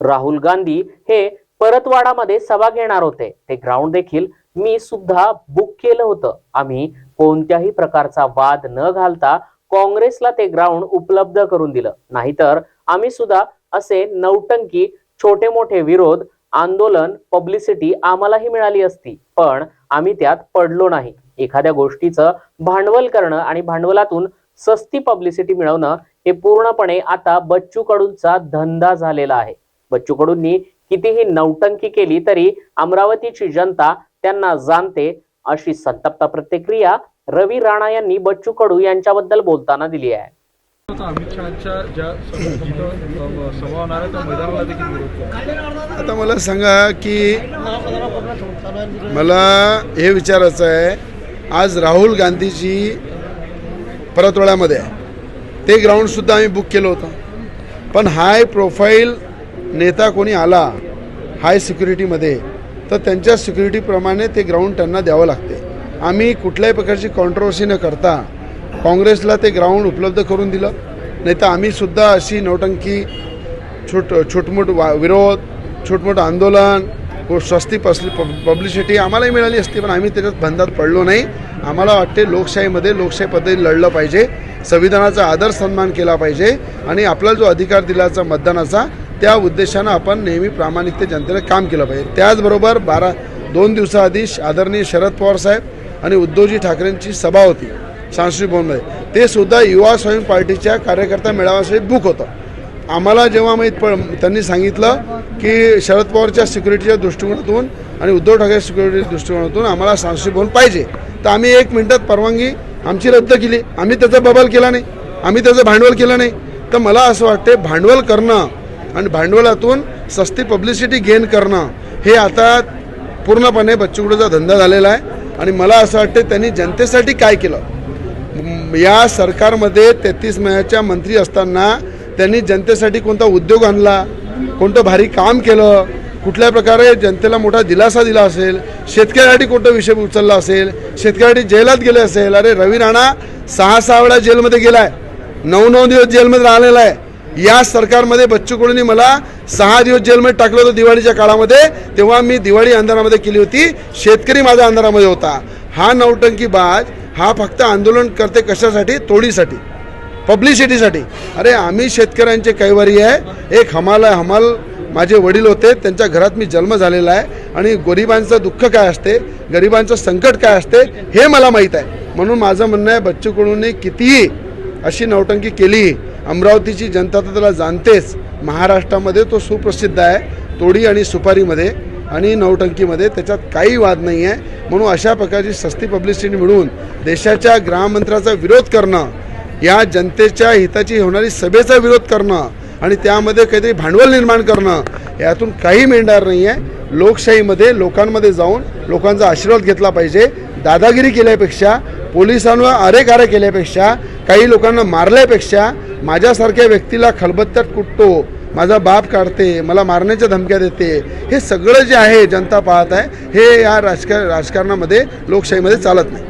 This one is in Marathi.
राहुल गांधी हे परतवाडामध्ये सभा घेणार होते. ते ग्राउंड देखील मी सुद्धा बुक केलं होतं. आम्ही कोणत्याही प्रकारचा वाद न घालता काँग्रेसला ते ग्राउंड उपलब्ध करून दिलं. नाहीतर आम्ही सुद्धा असे नौटंकी छोटे मोठे विरोध आंदोलन पब्लिसिटी आम्हालाही मिळाली असती. पण आम्ही त्यात पडलो नाही. एखाद्या गोष्टीचं भांडवल करणं आणि भांडवलातून सस्ती पब्लिसिटी मिळवणं हे पूर्णपणे आता बच्चू कडूंचा धंदा झालेला आहे. बच्चू कडूंनी कितीही नौटंकी केली तरी अमरावतीची जनता त्यांना जाणते अशी संतप्त प्रतिक्रिया रवी राणा यांनी बच्चू कडू यांच्याबद्दल बोलताना दिली आहे. आता मला सांगा की मला हे विचारायचं आहे आज राहुल गांधीजी परतवाड्यामध्ये आहे. ते ग्राउंडसुद्धा आम्ही बुक केलं होतं. पण हाय प्रोफाईल नेता कोणी आला हाय सिक्युरिटीमध्ये तर त्यांच्या सिक्युरिटीप्रमाणे ते ग्राउंड त्यांना द्यावं लागते. आम्ही कुठल्याही प्रकारची कॉन्ट्रोवर्सी न करता काँग्रेसला ते ग्राउंड उपलब्ध करून दिलं. नाही तर आम्हीसुद्धा अशी नौटंकी छोट छोटमोठ वा विरोध छोटमोठं आंदोलन व स्वस्ती पसली पब्लिसिटी आम्हालाही मिळाली असती पण आम्ही त्याच्यात बंधात पडलो नाही. आम्हाला वाटते लोकशाहीमध्ये लोकशाही पद्धती लढलं पाहिजे. संविधानाचा आदर सन्मान केला पाहिजे. आणि आपला जो अधिकार दिलाचा मतदानाचा त्या उद्देशानं आपण नेहमी प्रामाणिकते जनतेला काम केलं पाहिजे. त्याचबरोबर बारा दोन दिवसाआधी आदरणीय शरद पवार साहेब आणि उद्धवजी ठाकरेंची सभा होती सांस्कृतिक भवनमध्ये. ते सुद्धा युवा स्वयं पार्टीच्या कार्यकर्ता मेळाव्यासाठी बुक होतं. आम्हाला जेव्हा माहीत पड त्यांनी सांगितलं की शरद पवारच्या सिक्युरिटीच्या दृष्टिकोनातून आणि उद्धव ठाकरे सिक्युरिटीच्या दृष्टिकोनातून आम्हाला सांस्कृतिक भवन पाहिजे. तर आम्ही एक मिनिटात परवानगी आमची रद्द केली. आम्ही त्याचा बबल केला नाही. आम्ही त्याचं भांडवल केलं नाही. तर मला असं वाटते भांडवल करणं आणि भांडवलातून सस्ती पब्लिसिटी गेन करणं हे आता पूर्णपणे बच्चूकडूचा धंदा झालेला आहे. आणि मला असं वाटतं त्यांनी जनतेसाठी काय केलं? या सरकारमध्ये तेहतीस महिन्याच्या मंत्री असताना त्यांनी जनतेसाठी कोणता उद्योग आणला? कोणतं भारी काम केलं? कुठल्या प्रकारे जनतेला मोठा दिलासा दिला असेल? शेतकऱ्यासाठी कोणता विषय उचलला असेल? शेतकऱ्यासाठी जेलात गेले असेल? अरे रवी राणा सहा सहा वेळा जेलमध्ये गेलाय. नऊ नऊ दिवस जेलमध्ये राहिलेला आहे. या सरकारमध्ये बच्चू कडूंनी मला सहा दिवस जेलमध्ये टाकलं होतं दिवाळीच्या काळामध्ये तेव्हा मी दिवाळी अंधारामध्ये केली होती. शेतकरी माझ्या अंधारामध्ये होता. हा नौटंकी बाज हा फक्त आंदोलन करते कशासाठी? तोडीसाठी. पब्लिसिटीसाठी अरे आम्ही शेतकऱ्यांचे कैवारी आहे. एक हमाल आहे हमाल माझे वडील होते. त्यांच्या घरात मी जन्म झालेला आहे. आणि गरिबांचं दुःख काय असते? गरिबांचं संकट काय असते? हे मला माहीत आहे. म्हणून माझं म्हणणं आहे बच्चू कडूंनी कितीही अशी नौटंकी केली. अमरावतीची जनता तर त्याला जाणतेच. महाराष्ट्रामध्ये तो सुप्रसिद्ध आहे. तोडी आणि सुपारीमध्ये आणि नौटंकीमध्ये त्याच्यात काही वाद नाही आहे म्हणून अशा प्रकारची सस्ती पब्लिसिटी मिळून देशाच्या गृहमंत्र्याचा विरोध करणं या जनतेच्या हिताची होणारी सभेचा विरोध करणं आणि त्यामध्ये काहीतरी भांडवल निर्माण करणं यातून काही मिळणार नाही आहे लोकशाहीमध्ये लोकांमध्ये जाऊन लोकांचा आशीर्वाद घेतला पाहिजे. दादागिरी केल्यापेक्षा पोलिसांवर अरेकारे केल्यापेक्षा काही लोकांना मारल्यापेक्षा माझ्यासारख्या व्यक्तीला खलबत्त्यात कुटतो माझा बाप काढते मला मारण्याच्या धमक्या देते हे सगळं जे आहे जनता पाहत आहे हे या राजकार राजकारणामध्ये लोकशाहीमध्ये चालत नाही.